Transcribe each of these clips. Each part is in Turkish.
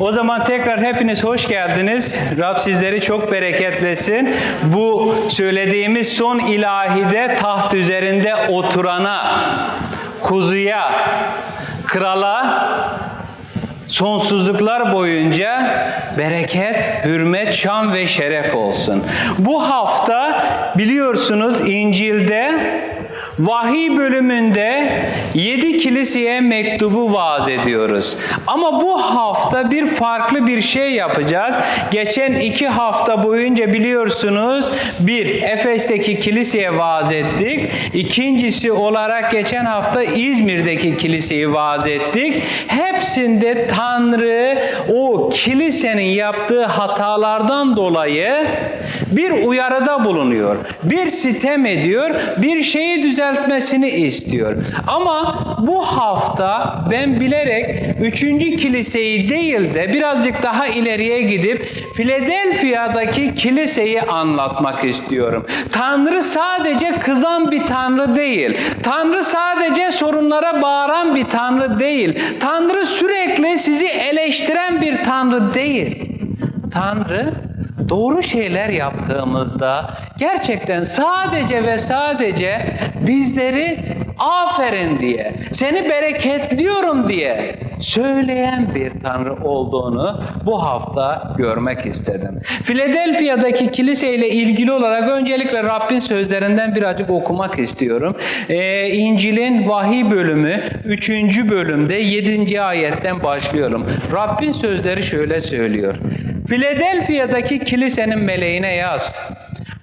O zaman tekrar hepiniz hoş geldiniz. Rab sizleri çok bereketlesin. Bu söylediğimiz son ilahide taht üzerinde oturana, kuzuya, krala sonsuzluklar boyunca bereket, hürmet, şan ve şeref olsun. Bu hafta biliyorsunuz İncil'de vahiy bölümünde yedi kiliseye mektubu vaaz ediyoruz. Ama bu hafta bir farklı bir şey yapacağız. Geçen iki hafta boyunca biliyorsunuz bir Efes'teki kiliseye vaaz ettik. İkincisi olarak geçen hafta İzmir'deki kiliseyi vaaz ettik. Hepsinde Tanrı o kilisenin yaptığı hatalardan dolayı bir uyarıda bulunuyor. Bir sitem ediyor, bir şeyi düzeltmesini istiyor. Ama bu hafta ben bilerek üçüncü kiliseyi değil de birazcık daha ileriye gidip Philadelphia'daki kiliseyi anlatmak istiyorum. Tanrı sadece kızan bir Tanrı değil. Tanrı sadece sorunlara bağıran bir Tanrı değil. Tanrı sürekli sizi eleştiren bir Tanrı değil. Tanrı doğru şeyler yaptığımızda gerçekten sadece ve sadece bizleri aferin diye, seni bereketliyorum diye söyleyen bir Tanrı olduğunu bu hafta görmek istedim. Philadelphia'daki kiliseyle ilgili olarak öncelikle Rabbin sözlerinden birazcık okumak istiyorum. Ee, İncil'in vahiy bölümü 3. bölümde 7. ayetten başlıyorum. Rabbin sözleri şöyle söylüyor. Philadelphia'daki kilisenin meleğine yaz.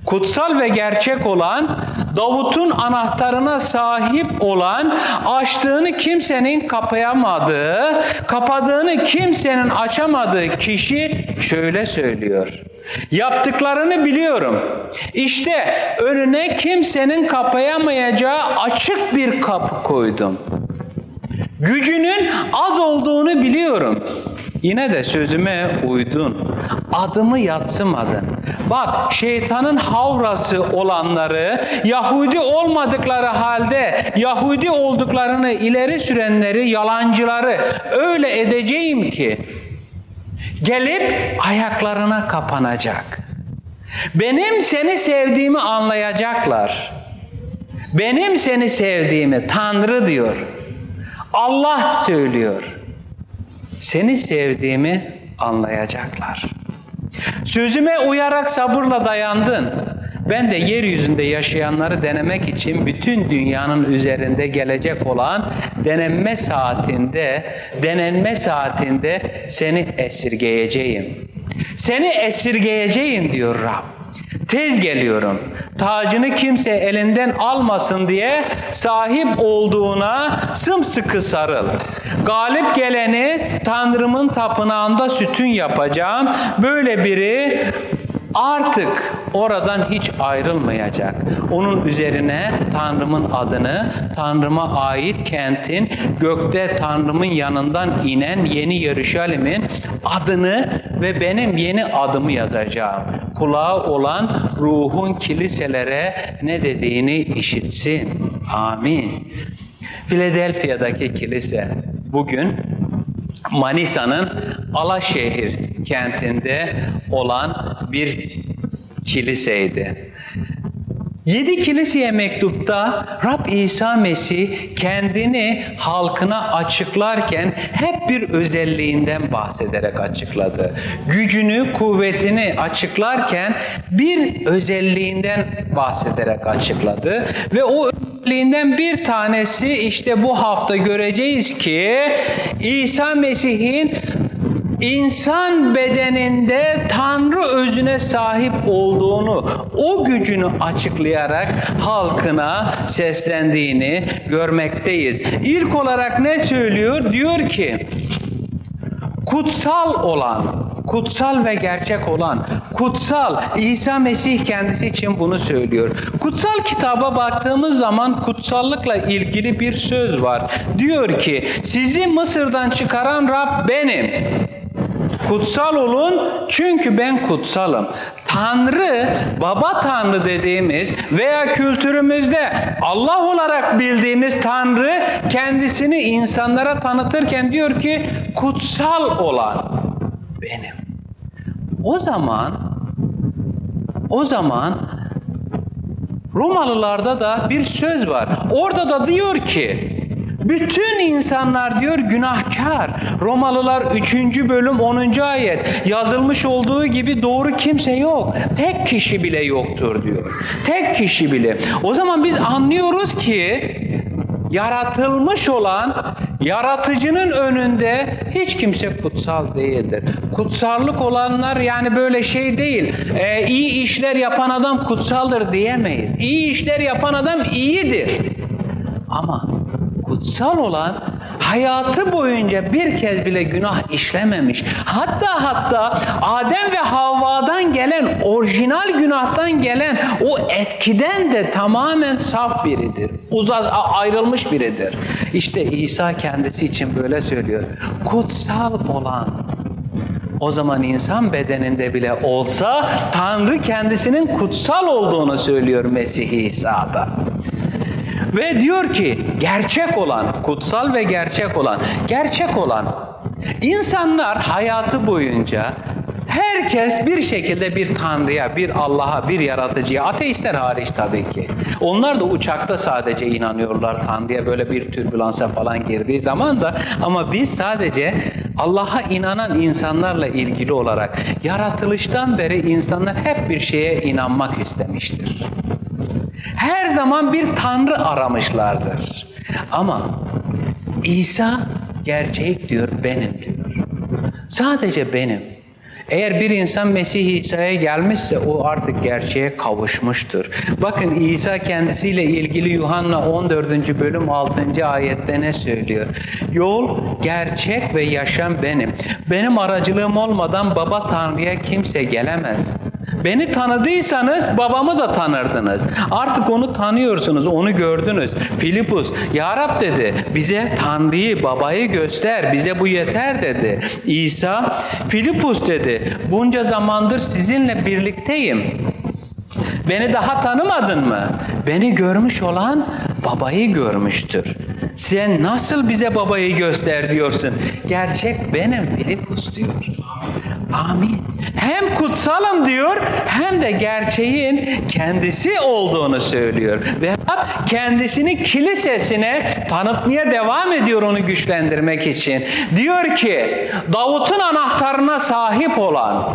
Kutsal ve gerçek olan, Davut'un anahtarına sahip olan, açtığını kimsenin kapayamadığı, kapadığını kimsenin açamadığı kişi şöyle söylüyor. Yaptıklarını biliyorum. İşte önüne kimsenin kapayamayacağı açık bir kapı koydum. Gücünün az olduğunu biliyorum. Yine de sözüme uydun. Adımı yatsımadın. Bak şeytanın havrası olanları, Yahudi olmadıkları halde Yahudi olduklarını ileri sürenleri, yalancıları öyle edeceğim ki gelip ayaklarına kapanacak. Benim seni sevdiğimi anlayacaklar. Benim seni sevdiğimi Tanrı diyor. Allah söylüyor. Seni sevdiğimi anlayacaklar. Sözüme uyarak sabırla dayandın. Ben de yeryüzünde yaşayanları denemek için bütün dünyanın üzerinde gelecek olan denenme saatinde, denenme saatinde seni esirgeyeceğim. Seni esirgeyeceğim diyor Rab. Tez geliyorum. Tacını kimse elinden almasın diye sahip olduğuna sımsıkı sarıl. Galip geleni Tanrımın tapınağında sütün yapacağım. Böyle biri artık oradan hiç ayrılmayacak. Onun üzerine Tanrımın adını, Tanrıma ait kentin, gökte Tanrımın yanından inen yeni Yeruşalim'in adını ve benim yeni adımı yazacağım. Kulağı olan ruhun kiliselere ne dediğini işitsin. Amin. Philadelphia'daki kilise bugün Manisa'nın Alaşehir kentinde olan bir kiliseydi. Yedi kiliseye mektupta Rab İsa Mesih kendini halkına açıklarken hep bir özelliğinden bahsederek açıkladı. Gücünü, kuvvetini açıklarken bir özelliğinden bahsederek açıkladı ve o özelliğinden bir tanesi işte bu hafta göreceğiz ki İsa Mesih'in insan bedeninde Tanrı özüne sahip olduğunu, o gücünü açıklayarak halkına seslendiğini görmekteyiz. İlk olarak ne söylüyor? Diyor ki, kutsal olan, kutsal ve gerçek olan, kutsal İsa Mesih kendisi için bunu söylüyor. Kutsal kitaba baktığımız zaman kutsallıkla ilgili bir söz var. Diyor ki, sizi Mısır'dan çıkaran Rab benim. Kutsal olun çünkü ben kutsalım. Tanrı, baba Tanrı dediğimiz veya kültürümüzde Allah olarak bildiğimiz Tanrı kendisini insanlara tanıtırken diyor ki kutsal olan. benim. O zaman o zaman Romalılarda da bir söz var. Orada da diyor ki bütün insanlar diyor günahkar. Romalılar 3. bölüm 10. ayet yazılmış olduğu gibi doğru kimse yok. Tek kişi bile yoktur diyor. Tek kişi bile. O zaman biz anlıyoruz ki yaratılmış olan yaratıcının önünde hiç kimse kutsal değildir. Kutsallık olanlar yani böyle şey değil. Ee, iyi işler yapan adam kutsaldır diyemeyiz. İyi işler yapan adam iyidir. Ama kutsal olan hayatı boyunca bir kez bile günah işlememiş. Hatta hatta Adem ve Havva'dan gelen orijinal günahtan gelen o etkiden de tamamen saf biridir. Uzak ayrılmış biridir. İşte İsa kendisi için böyle söylüyor. Kutsal olan o zaman insan bedeninde bile olsa Tanrı kendisinin kutsal olduğunu söylüyor Mesih İsa'da. Ve diyor ki gerçek olan, kutsal ve gerçek olan, gerçek olan insanlar hayatı boyunca herkes bir şekilde bir tanrıya, bir Allah'a, bir yaratıcıya, ateistler hariç tabii ki. Onlar da uçakta sadece inanıyorlar tanrıya böyle bir türbülansa falan girdiği zaman da ama biz sadece Allah'a inanan insanlarla ilgili olarak yaratılıştan beri insanlar hep bir şeye inanmak istemiştir her zaman bir tanrı aramışlardır. Ama İsa gerçek diyor benim diyor. Sadece benim. Eğer bir insan Mesih İsa'ya gelmişse o artık gerçeğe kavuşmuştur. Bakın İsa kendisiyle ilgili Yuhanna 14. bölüm 6. ayette ne söylüyor? Yol, gerçek ve yaşam benim. Benim aracılığım olmadan baba Tanrı'ya kimse gelemez. Beni tanıdıysanız babamı da tanırdınız. Artık onu tanıyorsunuz, onu gördünüz. Filipus, Ya Rab dedi, bize Tanrı'yı, babayı göster, bize bu yeter dedi. İsa, Filipus dedi, bunca zamandır sizinle birlikteyim. Beni daha tanımadın mı? Beni görmüş olan babayı görmüştür. Sen nasıl bize babayı göster diyorsun? Gerçek benim Filipus diyor. Amin. Hem kutsalım diyor hem de gerçeğin kendisi olduğunu söylüyor. Ve kendisini kilisesine tanıtmaya devam ediyor onu güçlendirmek için. Diyor ki Davut'un anahtarına sahip olan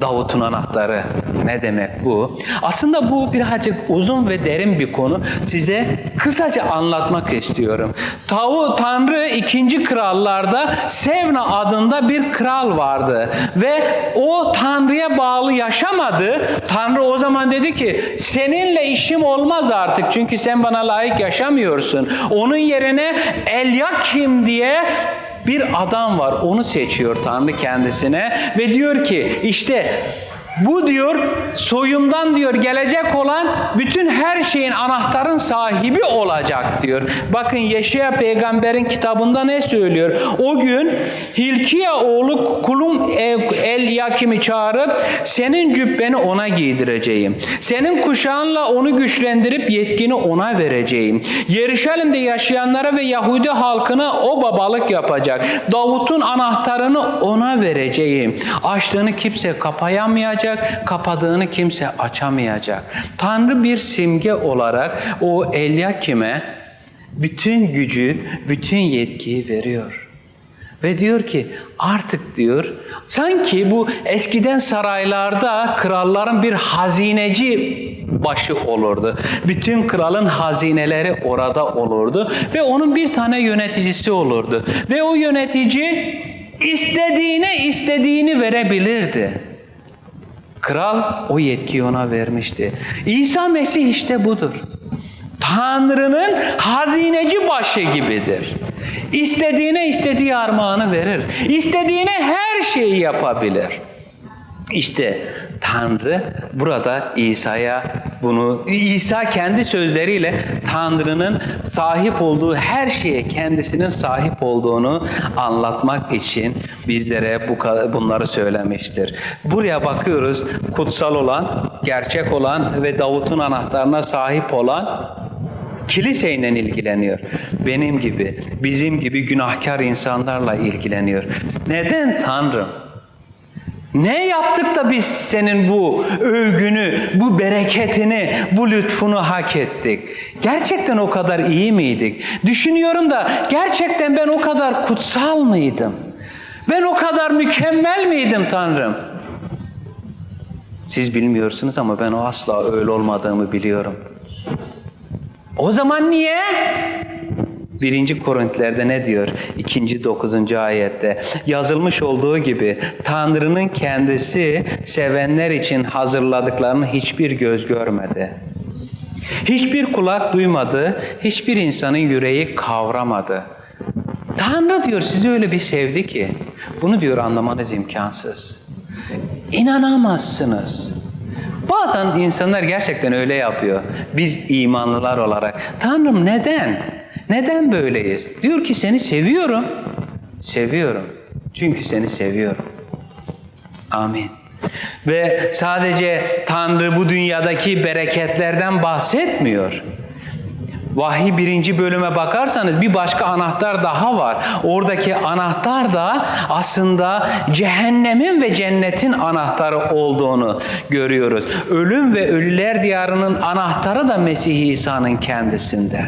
Davut'un anahtarı. Ne demek bu? Aslında bu birazcık uzun ve derin bir konu. Size kısaca anlatmak istiyorum. Tavu Tanrı ikinci krallarda Sevna adında bir kral vardı. Ve o Tanrı'ya bağlı yaşamadı. Tanrı o zaman dedi ki seninle işim olmaz artık. Çünkü sen bana layık yaşamıyorsun. Onun yerine Elyakim diye bir adam var onu seçiyor Tanrı kendisine ve diyor ki işte bu diyor soyumdan diyor gelecek olan bütün her şeyin anahtarın sahibi olacak diyor. Bakın Yeşaya peygamberin kitabında ne söylüyor? O gün Hilkiya oğlu kulum El Yakim'i çağırıp senin cübbeni ona giydireceğim. Senin kuşağınla onu güçlendirip yetkini ona vereceğim. Yeruşalim'de yaşayanlara ve Yahudi halkına o babalık yapacak. Davut'un anahtarını ona vereceğim. Açtığını kimse kapayamayacak kapadığını kimse açamayacak. Tanrı bir simge olarak o Elyakim'e bütün gücü, bütün yetkiyi veriyor. Ve diyor ki artık diyor sanki bu eskiden saraylarda kralların bir hazineci başı olurdu. Bütün kralın hazineleri orada olurdu ve onun bir tane yöneticisi olurdu. Ve o yönetici istediğine istediğini verebilirdi. Kral o yetkiyi ona vermişti. İsa Mesih işte budur. Tanrı'nın hazineci başı gibidir. İstediğine istediği armağanı verir. İstediğine her şeyi yapabilir. İşte Tanrı burada İsa'ya bunu İsa kendi sözleriyle Tanrı'nın sahip olduğu her şeye kendisinin sahip olduğunu anlatmak için bizlere bu bunları söylemiştir. Buraya bakıyoruz kutsal olan, gerçek olan ve Davut'un anahtarına sahip olan Kiliseyle ilgileniyor. Benim gibi, bizim gibi günahkar insanlarla ilgileniyor. Neden Tanrım? Ne yaptık da biz senin bu övgünü, bu bereketini, bu lütfunu hak ettik? Gerçekten o kadar iyi miydik? Düşünüyorum da gerçekten ben o kadar kutsal mıydım? Ben o kadar mükemmel miydim Tanrım? Siz bilmiyorsunuz ama ben o asla öyle olmadığımı biliyorum. O zaman niye? Birinci Korintlerde ne diyor? İkinci dokuzuncu ayette yazılmış olduğu gibi Tanrı'nın kendisi sevenler için hazırladıklarını hiçbir göz görmedi. Hiçbir kulak duymadı, hiçbir insanın yüreği kavramadı. Tanrı diyor sizi öyle bir sevdi ki bunu diyor anlamanız imkansız. İnanamazsınız. Bazen insanlar gerçekten öyle yapıyor. Biz imanlılar olarak. Tanrım neden? Neden böyleyiz? Diyor ki seni seviyorum. Seviyorum. Çünkü seni seviyorum. Amin. Ve sadece Tanrı bu dünyadaki bereketlerden bahsetmiyor. Vahiy birinci bölüme bakarsanız bir başka anahtar daha var. Oradaki anahtar da aslında cehennemin ve cennetin anahtarı olduğunu görüyoruz. Ölüm ve ölüler diyarının anahtarı da Mesih İsa'nın kendisinde.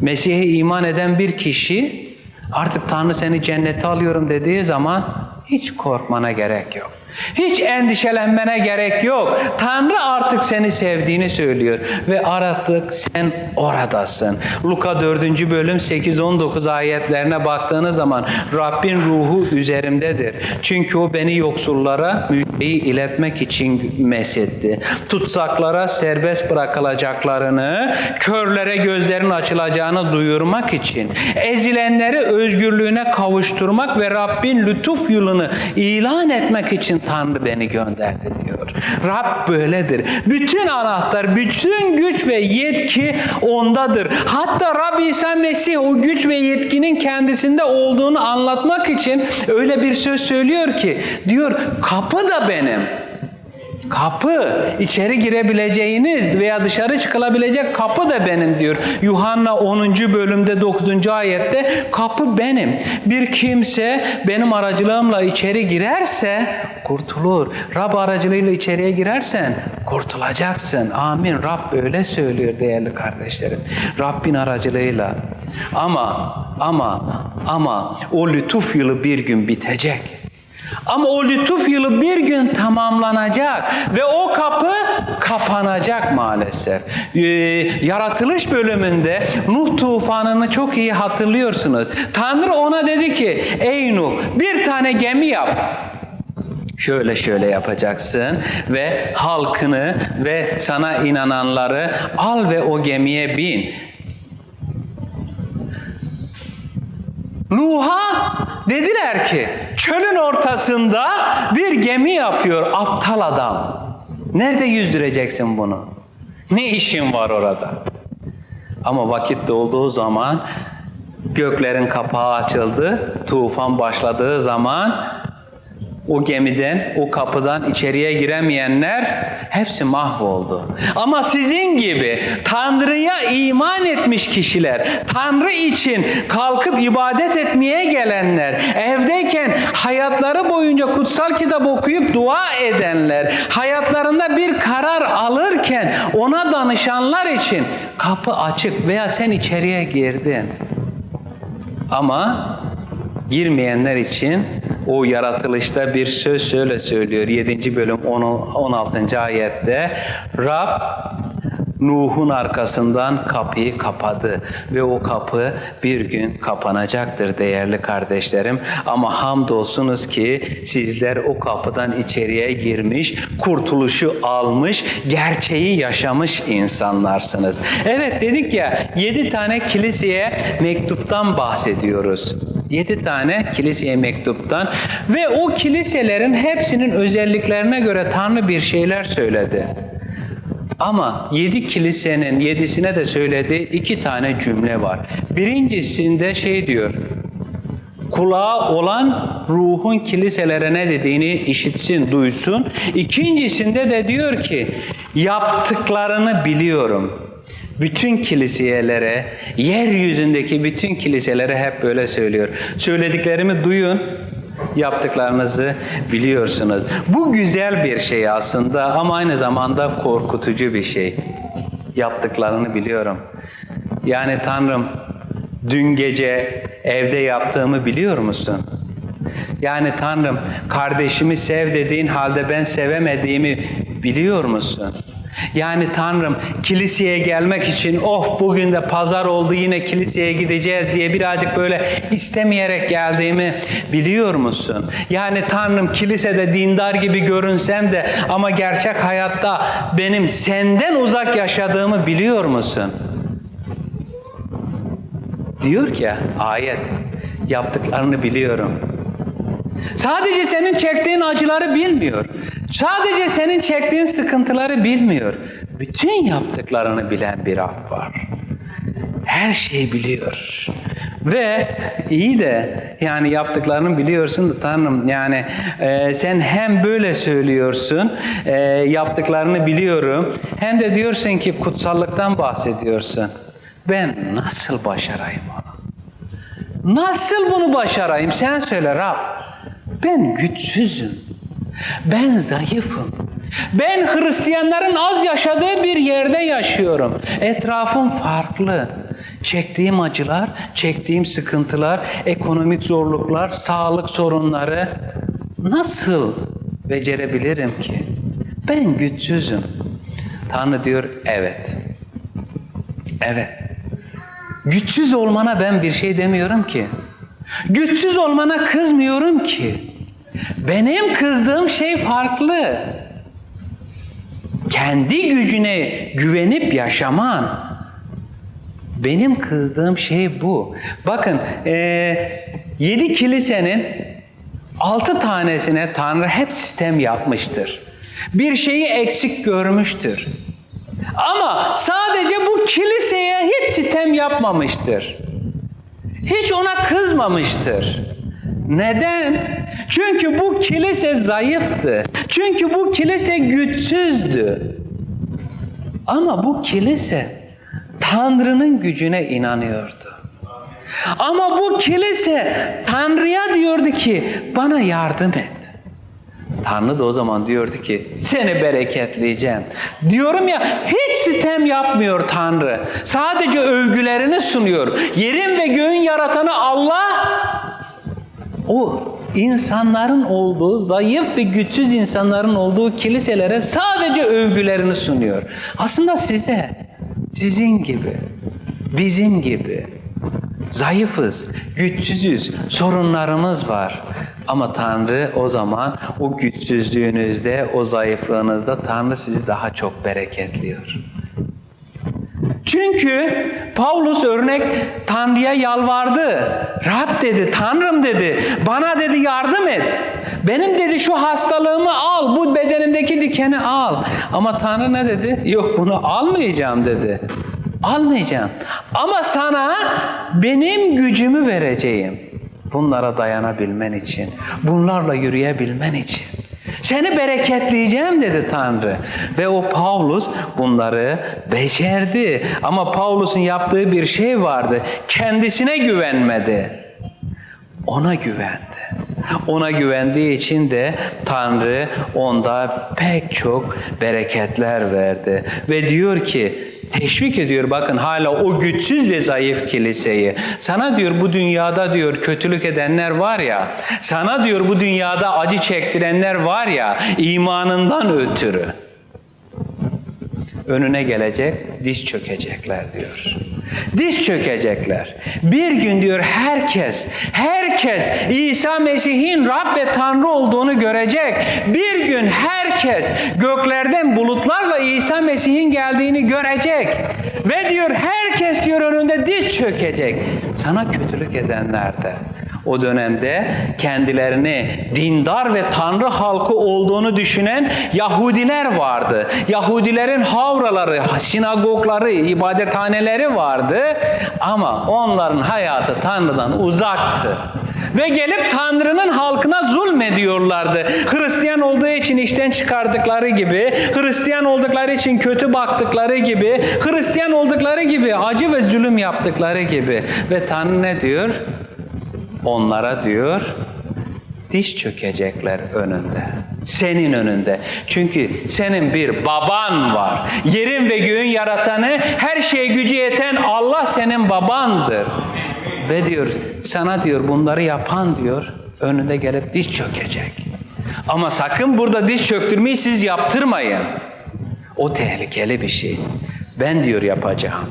Mesih'e iman eden bir kişi artık Tanrı seni cennete alıyorum dediği zaman hiç korkmana gerek yok. Hiç endişelenmene gerek yok. Tanrı artık seni sevdiğini söylüyor ve artık sen oradasın. Luka 4. bölüm 8-19 ayetlerine baktığınız zaman Rabbin ruhu üzerimdedir. Çünkü o beni yoksullara müjdeyi iletmek için mesetti. Tutsaklara serbest bırakılacaklarını, körlere gözlerin açılacağını duyurmak için, ezilenleri özgürlüğüne kavuşturmak ve Rabbin lütuf yolunu ilan etmek için Tanrı beni gönderdi diyor. Rab böyledir. Bütün anahtar, bütün güç ve yetki ondadır. Hatta Rab İsa Mesih o güç ve yetkinin kendisinde olduğunu anlatmak için öyle bir söz söylüyor ki diyor kapı da benim. Kapı, içeri girebileceğiniz veya dışarı çıkılabilecek kapı da benim diyor. Yuhanna 10. bölümde 9. ayette kapı benim. Bir kimse benim aracılığımla içeri girerse kurtulur. Rab aracılığıyla içeriye girersen kurtulacaksın. Amin. Rab öyle söylüyor değerli kardeşlerim. Rabbin aracılığıyla. Ama ama ama o lütuf yılı bir gün bitecek. Ama o lütuf yılı bir gün tamamlanacak ve o kapı kapanacak maalesef. Ee, yaratılış bölümünde Nuh tufanını çok iyi hatırlıyorsunuz. Tanrı ona dedi ki ey Nuh bir tane gemi yap. Şöyle şöyle yapacaksın ve halkını ve sana inananları al ve o gemiye bin. Nuh'a dediler ki çölün ortasında bir gemi yapıyor aptal adam. Nerede yüzdüreceksin bunu? Ne işin var orada? Ama vakit dolduğu zaman göklerin kapağı açıldı. Tufan başladığı zaman o gemiden, o kapıdan içeriye giremeyenler hepsi mahvoldu. Ama sizin gibi Tanrı'ya iman etmiş kişiler, Tanrı için kalkıp ibadet etmeye gelenler, evdeyken hayatları boyunca kutsal kitap okuyup dua edenler, hayatlarında bir karar alırken ona danışanlar için kapı açık veya sen içeriye girdin. Ama girmeyenler için o yaratılışta bir söz şöyle söylüyor. 7. bölüm 16. ayette Rab Nuh'un arkasından kapıyı kapadı ve o kapı bir gün kapanacaktır değerli kardeşlerim. Ama hamdolsunuz ki sizler o kapıdan içeriye girmiş, kurtuluşu almış, gerçeği yaşamış insanlarsınız. Evet dedik ya yedi tane kiliseye mektuptan bahsediyoruz. Yedi tane kiliseye mektuptan ve o kiliselerin hepsinin özelliklerine göre Tanrı bir şeyler söyledi. Ama yedi kilisenin yedisine de söylediği iki tane cümle var. Birincisinde şey diyor. Kulağı olan ruhun kiliselere ne dediğini işitsin, duysun. İkincisinde de diyor ki yaptıklarını biliyorum. Bütün kilisiyelere, yeryüzündeki bütün kiliselere hep böyle söylüyor. Söylediklerimi duyun, yaptıklarınızı biliyorsunuz. Bu güzel bir şey aslında ama aynı zamanda korkutucu bir şey. Yaptıklarını biliyorum. Yani Tanrım dün gece evde yaptığımı biliyor musun? Yani Tanrım kardeşimi sev dediğin halde ben sevemediğimi biliyor musun? Yani Tanrım kiliseye gelmek için of bugün de pazar oldu yine kiliseye gideceğiz diye birazcık böyle istemeyerek geldiğimi biliyor musun? Yani Tanrım kilisede dindar gibi görünsem de ama gerçek hayatta benim senden uzak yaşadığımı biliyor musun? Diyor ki ayet yaptıklarını biliyorum. Sadece senin çektiğin acıları bilmiyor. Sadece senin çektiğin sıkıntıları bilmiyor. Bütün yaptıklarını bilen bir Rab var. Her şeyi biliyor. Ve iyi de yani yaptıklarını biliyorsun da Tanrım yani e, sen hem böyle söylüyorsun e, yaptıklarını biliyorum hem de diyorsun ki kutsallıktan bahsediyorsun. Ben nasıl başarayım onu? Nasıl bunu başarayım? Sen söyle Rab. Ben güçsüzüm. Ben zayıfım. Ben Hristiyanların az yaşadığı bir yerde yaşıyorum. Etrafım farklı. Çektiğim acılar, çektiğim sıkıntılar, ekonomik zorluklar, sağlık sorunları nasıl becerebilirim ki? Ben güçsüzüm. Tanrı diyor evet. Evet. Güçsüz olmana ben bir şey demiyorum ki. Güçsüz olmana kızmıyorum ki. Benim kızdığım şey farklı. Kendi gücüne güvenip yaşaman. Benim kızdığım şey bu. Bakın e, yedi kilisenin altı tanesine Tanrı hep sistem yapmıştır. Bir şeyi eksik görmüştür. Ama sadece bu kiliseye hiç sitem yapmamıştır. Hiç ona kızmamıştır. Neden? Çünkü bu kilise zayıftı. Çünkü bu kilise güçsüzdü. Ama bu kilise Tanrı'nın gücüne inanıyordu. Ama bu kilise Tanrı'ya diyordu ki bana yardım et. Tanrı da o zaman diyordu ki seni bereketleyeceğim. Diyorum ya hiç sitem yapmıyor Tanrı. Sadece övgülerini sunuyor. Yerin ve göğün yaratanı Allah o insanların olduğu, zayıf ve güçsüz insanların olduğu kiliselere sadece övgülerini sunuyor. Aslında size, sizin gibi, bizim gibi zayıfız, güçsüzüz, sorunlarımız var. Ama Tanrı o zaman o güçsüzlüğünüzde, o zayıflığınızda Tanrı sizi daha çok bereketliyor. Çünkü Paulus örnek Tanrı'ya yalvardı. Rab dedi, Tanrım dedi, bana dedi yardım et. Benim dedi şu hastalığımı al, bu bedenimdeki dikeni al. Ama Tanrı ne dedi? Yok bunu almayacağım dedi. Almayacağım. Ama sana benim gücümü vereceğim. Bunlara dayanabilmen için, bunlarla yürüyebilmen için. Seni bereketleyeceğim dedi Tanrı. Ve o Paulus bunları becerdi. Ama Paulus'un yaptığı bir şey vardı. Kendisine güvenmedi. Ona güvendi. Ona güvendiği için de Tanrı onda pek çok bereketler verdi. Ve diyor ki teşvik ediyor bakın hala o güçsüz ve zayıf kiliseyi. Sana diyor bu dünyada diyor kötülük edenler var ya, sana diyor bu dünyada acı çektirenler var ya imanından ötürü. Önüne gelecek, diz çökecekler diyor. Diz çökecekler. Bir gün diyor herkes, herkes İsa Mesih'in Rab ve Tanrı olduğunu görecek. Bir gün herkes göklerden bulutlarla İsa Mesih'in geldiğini görecek. Ve diyor herkes diyor önünde diz çökecek. Sana kötülük edenler de. O dönemde kendilerini dindar ve Tanrı halkı olduğunu düşünen Yahudiler vardı. Yahudilerin havraları, sinagogları, ibadethaneleri vardı. Ama onların hayatı Tanrı'dan uzaktı. Ve gelip Tanrı'nın halkına zulm zulmediyorlardı. Hristiyan olduğu için işten çıkardıkları gibi, Hristiyan oldukları için kötü baktıkları gibi, Hristiyan oldukları gibi acı ve zulüm yaptıkları gibi. Ve Tanrı ne diyor? Onlara diyor, diş çökecekler önünde. Senin önünde. Çünkü senin bir baban var. Yerin ve göğün yaratanı, her şeye gücü yeten Allah senin babandır. Ve diyor sana diyor bunları yapan diyor önünde gelip diş çökecek. Ama sakın burada diş çöktürmeyi siz yaptırmayın. O tehlikeli bir şey. Ben diyor yapacağım.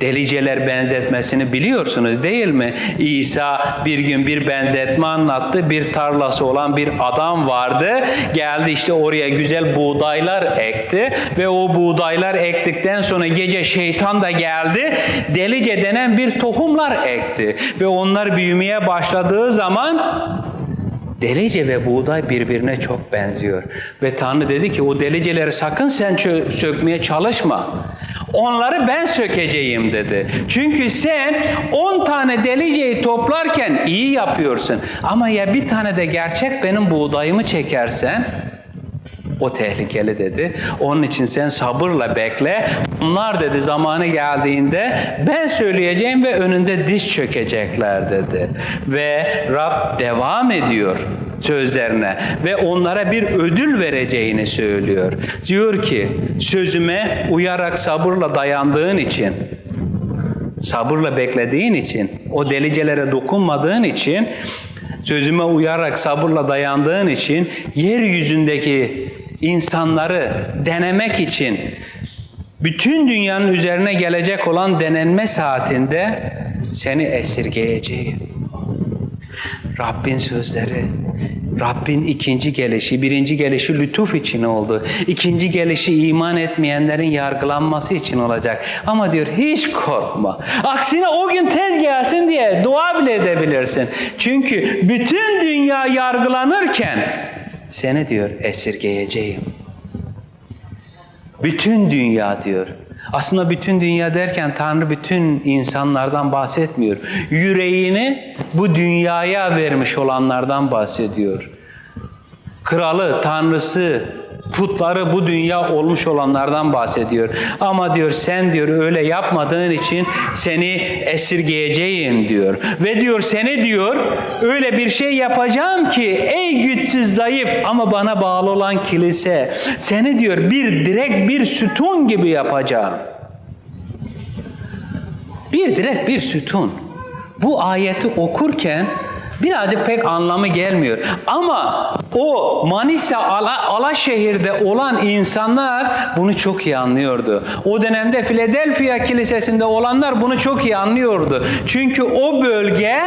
Deliceler benzetmesini biliyorsunuz değil mi? İsa bir gün bir benzetme anlattı. Bir tarlası olan bir adam vardı. Geldi işte oraya güzel buğdaylar ekti ve o buğdaylar ektikten sonra gece şeytan da geldi. Delice denen bir tohumlar ekti ve onlar büyümeye başladığı zaman Delice ve buğday birbirine çok benziyor. Ve Tanrı dedi ki o deliceleri sakın sen sökmeye çalışma. Onları ben sökeceğim dedi. Çünkü sen 10 tane deliceyi toplarken iyi yapıyorsun. Ama ya bir tane de gerçek benim buğdayımı çekersen o tehlikeli dedi. Onun için sen sabırla bekle. Bunlar dedi zamanı geldiğinde ben söyleyeceğim ve önünde diş çökecekler dedi. Ve Rab devam ediyor sözlerine ve onlara bir ödül vereceğini söylüyor. Diyor ki sözüme uyarak sabırla dayandığın için sabırla beklediğin için, o delicelere dokunmadığın için, sözüme uyarak sabırla dayandığın için, yeryüzündeki insanları denemek için, bütün dünyanın üzerine gelecek olan denenme saatinde seni esirgeyeceğim. Rabbin sözleri, Rabbin ikinci gelişi, birinci gelişi lütuf için oldu. İkinci gelişi iman etmeyenlerin yargılanması için olacak. Ama diyor hiç korkma. Aksine o gün tez gelsin diye dua bile edebilirsin. Çünkü bütün dünya yargılanırken seni diyor esirgeyeceğim. Bütün dünya diyor. Aslında bütün dünya derken Tanrı bütün insanlardan bahsetmiyor. Yüreğini bu dünyaya vermiş olanlardan bahsediyor. Kralı, tanrısı, putları bu dünya olmuş olanlardan bahsediyor. Ama diyor sen diyor öyle yapmadığın için seni esirgeyeceğim diyor. Ve diyor seni diyor öyle bir şey yapacağım ki ey güçsüz zayıf ama bana bağlı olan kilise seni diyor bir direk bir sütun gibi yapacağım. Bir direk bir sütun. Bu ayeti okurken birazcık pek anlamı gelmiyor. Ama o Manisa Ala, Alaşehir'de olan insanlar bunu çok iyi anlıyordu. O dönemde Philadelphia Kilisesi'nde olanlar bunu çok iyi anlıyordu. Çünkü o bölge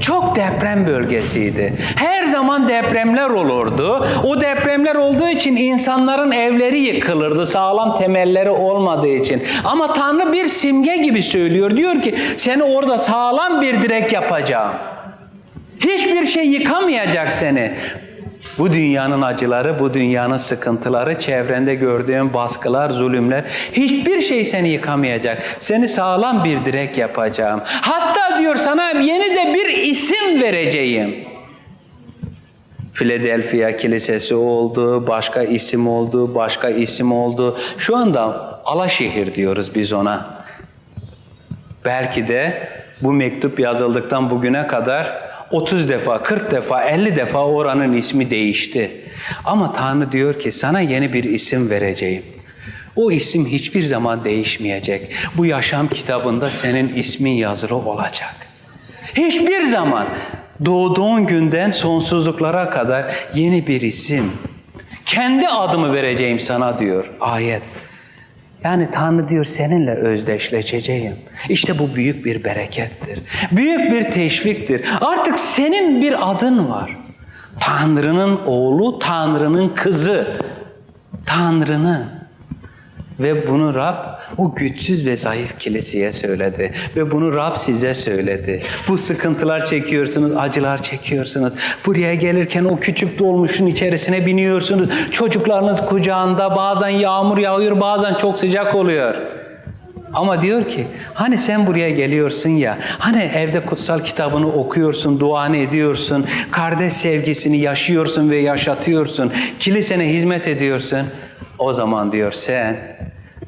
çok deprem bölgesiydi. Her zaman depremler olurdu. O depremler olduğu için insanların evleri yıkılırdı sağlam temelleri olmadığı için. Ama Tanrı bir simge gibi söylüyor. Diyor ki seni orada sağlam bir direk yapacağım. Hiçbir şey yıkamayacak seni. Bu dünyanın acıları, bu dünyanın sıkıntıları, çevrende gördüğün baskılar, zulümler hiçbir şey seni yıkamayacak. Seni sağlam bir direk yapacağım. Hatta diyor sana yeni de bir isim vereceğim. Philadelphia Kilisesi oldu, başka isim oldu, başka isim oldu. Şu anda Alaşehir diyoruz biz ona. Belki de bu mektup yazıldıktan bugüne kadar 30 defa, 40 defa, 50 defa oranın ismi değişti. Ama Tanrı diyor ki sana yeni bir isim vereceğim. O isim hiçbir zaman değişmeyecek. Bu yaşam kitabında senin ismin yazılı olacak. Hiçbir zaman doğduğun günden sonsuzluklara kadar yeni bir isim. Kendi adımı vereceğim sana diyor ayet. Yani Tanrı diyor seninle özdeşleşeceğim. İşte bu büyük bir berekettir. Büyük bir teşviktir. Artık senin bir adın var. Tanrı'nın oğlu, Tanrı'nın kızı. Tanrı'nın. Ve bunu Rab o güçsüz ve zayıf kiliseye söyledi. Ve bunu Rab size söyledi. Bu sıkıntılar çekiyorsunuz, acılar çekiyorsunuz. Buraya gelirken o küçük dolmuşun içerisine biniyorsunuz. Çocuklarınız kucağında bazen yağmur yağıyor, bazen çok sıcak oluyor. Ama diyor ki hani sen buraya geliyorsun ya hani evde kutsal kitabını okuyorsun, duanı ediyorsun, kardeş sevgisini yaşıyorsun ve yaşatıyorsun, kilisene hizmet ediyorsun. O zaman diyor sen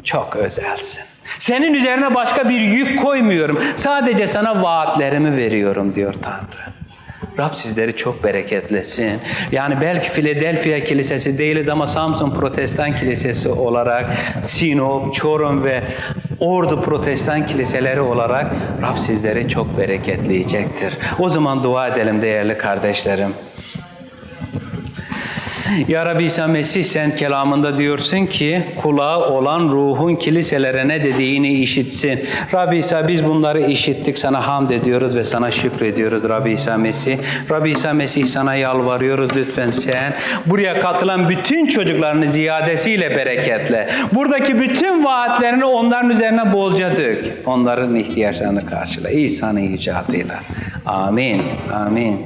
çok özelsin. Senin üzerine başka bir yük koymuyorum. Sadece sana vaatlerimi veriyorum diyor Tanrı. Rab sizleri çok bereketlesin. Yani belki Philadelphia Kilisesi değiliz ama Samsun Protestan Kilisesi olarak Sinop, Çorum ve Ordu Protestan Kiliseleri olarak Rab sizleri çok bereketleyecektir. O zaman dua edelim değerli kardeşlerim. Ya Rabbi İsa Mesih sen kelamında diyorsun ki kulağı olan ruhun kiliselere ne dediğini işitsin. Rabbi İsa biz bunları işittik sana hamd ediyoruz ve sana şükrediyoruz Rabbi İsa Mesih. Rabbi İsa Mesih sana yalvarıyoruz lütfen sen buraya katılan bütün çocuklarını ziyadesiyle bereketle. Buradaki bütün vaatlerini onların üzerine bolca dök. Onların ihtiyaçlarını karşıla. İsa'nın yüce adıyla. Amin. Amin.